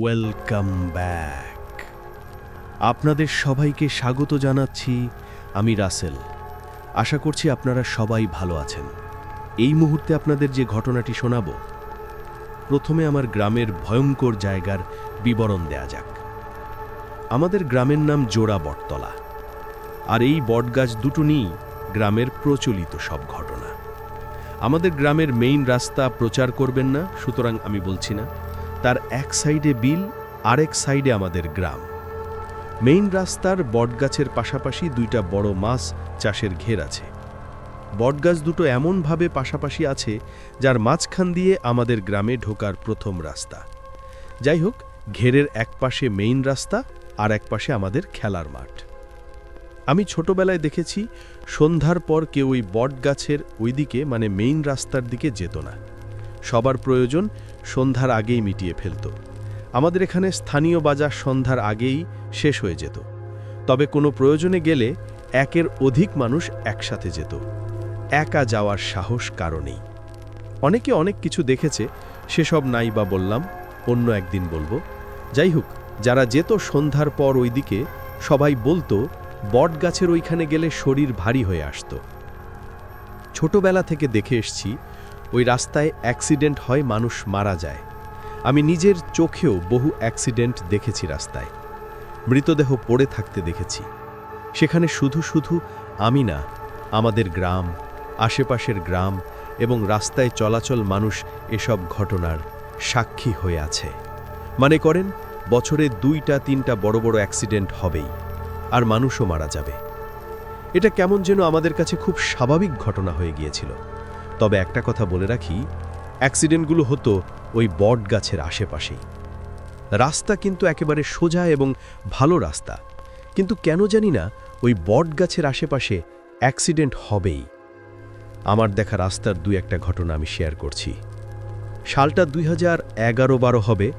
Welcome back আপনাদের সবাইকে স্বাগত জানাচ্ছি আমি রাসেল। আশা করছি আপনারা সবাই ভালো আছেন। এই মুহূর্তে আপনাদের যে ঘটনাটি শোনাব, প্রথমে আমার গ্রামের ভয়ঙ্কর জায়গার বিবরণ দেয়া যাক। আমাদের গ্রামের নাম জোড়া বটতলা। আর এই বটগাছ দুটো নিয়েই গ্রামের প্রচলিত সব ঘটনা। আমাদের গ্রামের মেইন রাস্তা প্রচার করবেন না, সুতরাং আমি বলছি না। তার এক সাইডে বিল, আরেক সাইডে আমাদের গ্রাম। মেইন রাস্তার বটগাছের পাশাপাশি দুইটা বড় মাছ চাষের ঘের আছে। বটগাছ দুটো এমনভাবে পাশাপাশি আছে, যার মাঝখান দিয়ে আমাদের গ্রামে ঢোকার প্রথম রাস্তা। যাই হোক, ঘেরের এক পাশে মেইন রাস্তা, আর এক পাশে আমাদের খেলার মাঠ। আমি ছোটবেলায় দেখেছি, সন্ধ্যার পর কেউ ওই বটগাছের ওইদিকে মানে মেইন রাস্তার দিকে যেত না। সবার প্রয়োজন সন্ধ্যার আগেই মিটিয়ে ফেলত। আমাদের এখানে স্থানীয় বাজার সন্ধ্যার আগেই শেষ হয়ে যেত। তবে কোনো প্রয়োজনে গেলে একের অধিক মানুষ একসাথে যেত। একা যাওয়ার সাহস কারণেই অনেকে অনেক কিছু দেখেছে, সেসব নাই বা বললাম, অন্য একদিন বলব। যাই হোক, যারা যেত সন্ধ্যার পর ওইদিকে, সবাই বলতো বট গাছের ওইখানে গেলে শরীর ভারী হয়ে আসতো। ছোটবেলা থেকে দেখে এসছি ওই রাস্তায় অ্যাক্সিডেন্ট হয়, মানুষ মারা যায়। আমি নিজের চোখেও বহু অ্যাক্সিডেন্ট দেখেছি রাস্তায়। মৃতদেহ পড়ে থাকতে দেখেছি। সেখানে শুধু শুধু আমি না, আমাদের গ্রাম, আশেপাশের গ্রাম এবং রাস্তায় চলাচল মানুষ এসব ঘটনার সাক্ষী হয়ে আছে। মানে করেন, বছরে দুইটা, তিনটা বড় বড় অ্যাক্সিডেন্ট হবেই, আর মানুষও মারা যাবে। এটা কেমন যেন আমাদের কাছে খুব স্বাভাবিক ঘটনা হয়ে গিয়েছিল। তবে একটা কথা বলে রাখি, অ্যাক্সিডেন্টগুলো হতো ওই বট গাছের আশেপাশেই। রাস্তা কিন্তু একেবারে সোজা এবং ভালো রাস্তা। কিন্তু কেন জানি না ওই বট গাছের আশেপাশে অ্যাক্সিডেন্ট হবেই। আমার দেখা রাস্তার দুই একটা ঘটনা আমি শেয়ার করছি। সালটা দুই হাজার এগারো বারো হবে।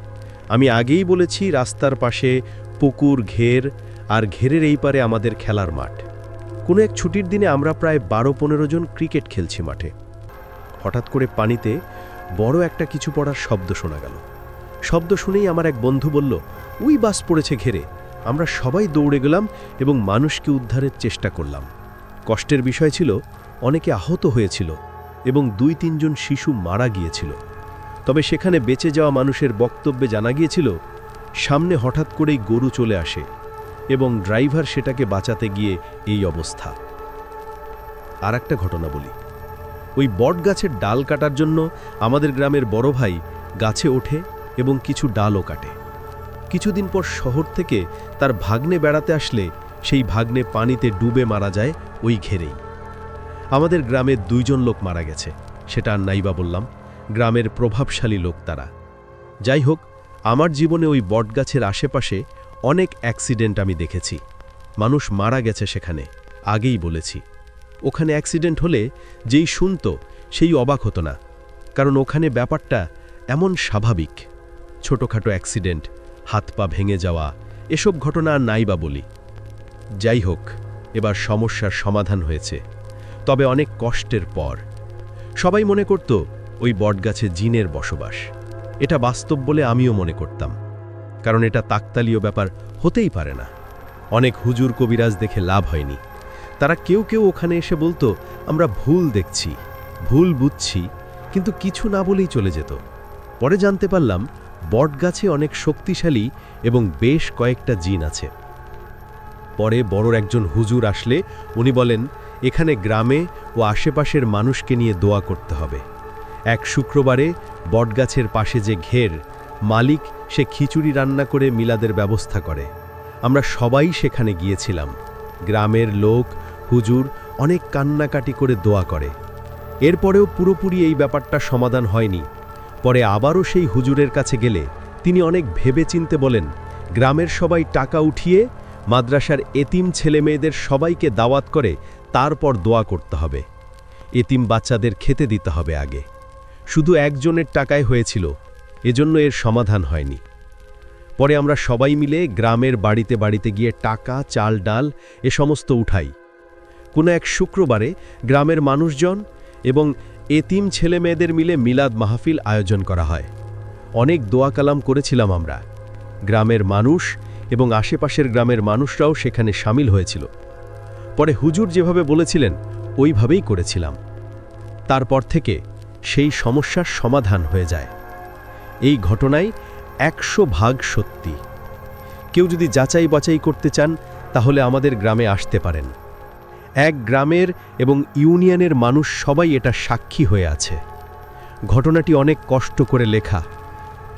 আমি আগেই বলেছি রাস্তার পাশে পুকুর, ঘের আর ঘেরের এই পারে আমাদের খেলার মাঠ। কোনো এক ছুটির দিনে আমরা প্রায় বারো পনেরো জন ক্রিকেট খেলছি মাঠে। হঠাৎ করে পানিতে বড় একটা কিছু পড়ার শব্দ শোনা গেল। শব্দ শুনেই আমার এক বন্ধু বলল, উই বাস পড়েছে ঘেরে। আমরা সবাই দৌড়ে গেলাম এবং মানুষকে উদ্ধারের চেষ্টা করলাম। কষ্টের বিষয় ছিল, অনেকে আহত হয়েছিল এবং দুই তিনজন শিশু মারা গিয়েছিল। তবে সেখানে বেঁচে যাওয়া মানুষের বক্তব্যে জানা গিয়েছিল, সামনে হঠাৎ করেই গরু চলে আসে এবং ড্রাইভার সেটাকে বাঁচাতে গিয়ে এই অবস্থা। আর একটা ঘটনা বলি। ওই বট গাছের ডাল কাটার জন্য আমাদের গ্রামের বড় ভাই গাছে ওঠে এবং কিছু ডালও কাটে। কিছুদিন পর শহর থেকে তার ভাগ্নে বেড়াতে আসলে সেই ভাগ্নে পানিতে ডুবে মারা যায় ওই ঘেরেই। আমাদের গ্রামের দুইজন লোক মারা গেছে, সেটা আর নাইবা বললাম, গ্রামের প্রভাবশালী লোক তারা। যাই হোক, আমার জীবনে ওই বটগাছের আশেপাশে অনেক অ্যাক্সিডেন্ট আমি দেখেছি। মানুষ মারা গেছে সেখানে, আগেই বলেছি। ওখানে অ্যাক্সিডেন্ট হলে যেই শুনত সেই অবাক হতো না। কারণ ওখানে ব্যাপারটা এমন স্বাভাবিক। ছোটোখাটো অ্যাক্সিডেন্ট হাত পা ভেঙে যাওয়া, এসব ঘটনা নাই বা বলি। যাই হোক, এবার সমস্যার সমাধান হয়েছে। তবে অনেক কষ্টের পর। সবাই মনে করত ওই বটগাছে জিনের বসবাস। এটা বাস্তব বলে আমিও মনে করতাম। কারণ এটা তাকতালীয় ব্যাপার হতেই পারে না। অনেক হুজুর কবিরাজ দেখে লাভ হয়নি। তারা কেউ কেউ ওখানে এসে বলতো, আমরা ভুল দেখছি, ভুল বুঝছি, কিন্তু কিছু না বলেই চলে যেত। পরে জানতে পারলাম, বটগাছে অনেক শক্তিশালী এবং বেশ কয়েকটা জিন আছে। পরে বড় একজন হুজুর আসলে, উনি বলেন, এখানে গ্রামে ও আশেপাশের মানুষকে নিয়ে দোয়া করতে হবে। এক শুক্রবারে বটগাছের পাশে যে ঘের, মালিক সে খিচুড়ি রান্না করে মিলাদের ব্যবস্থা করে। আমরা সবাই সেখানে গিয়েছিলাম। গ্রামের লোক হুজুর অনেক কান্নাকাটি করে দোয়া করে। এরপরেও পুরোপুরি এই ব্যাপারটা সমাধান হয়নি। পরে আবারও সেই হুজুরের কাছে গেলে তিনি অনেক ভেবে চিনতে বলেন, গ্রামের সবাই টাকা উঠিয়ে মাদ্রাসার এতিম ছেলেমেয়েদের সবাইকে দাওয়াত করে তারপর দোয়া করতে হবে। এতিম বাচ্চাদের খেতে দিতে হবে আগে। শুধু একজনের টাকায় হয়েছিল, এজন্য এর সমাধান হয়নি। পরে আমরা সবাই মিলে গ্রামের বাড়িতে বাড়িতে গিয়ে টাকা, চাল, ডাল এ সমস্ত উঠাই। কোনো এক শুক্রবারে গ্রামের মানুষজন এবং এতিম ছেলেমেয়েদের মিলে মিলাদ মাহফিল আয়োজন করা হয়। অনেক দোয়া কালাম করেছিলাম আমরা। গ্রামের মানুষ এবং আশেপাশের গ্রামের মানুষরাও সেখানে সামিল হয়েছিল। পরে হুজুর যেভাবে বলেছিলেন, ওইভাবেই করেছিলাম। তারপর থেকে সেই সমস্যার সমাধান হয়ে যায়। এই ঘটনায় একশো ভাগ সত্যি। কেউ যদি যাচাই বাছাই করতে চান, তাহলে আমাদের গ্রামে আসতে পারেন। এক গ্রামের এবং ইউনিয়নের মানুষ সবাই এটা সাক্ষী হয়ে আছে। ঘটনাটি অনেক কষ্ট করে লেখা।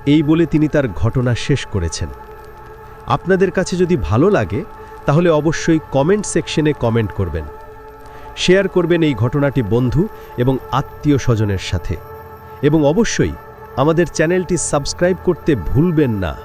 এই বলে তিনি তার ঘটনা শেষ করেছেন। আপনাদের কাছে যদি ভালো লাগে, তাহলে অবশ্যই কমেন্ট সেকশনে কমেন্ট করবেন। শেয়ার করবেন এই ঘটনাটি বন্ধু এবং আত্মীয় স্বজনের সাথে। এবং অবশ্যই আমাদের চ্যানেলটি সাবস্ক্রাইব করতে ভুলবেন না।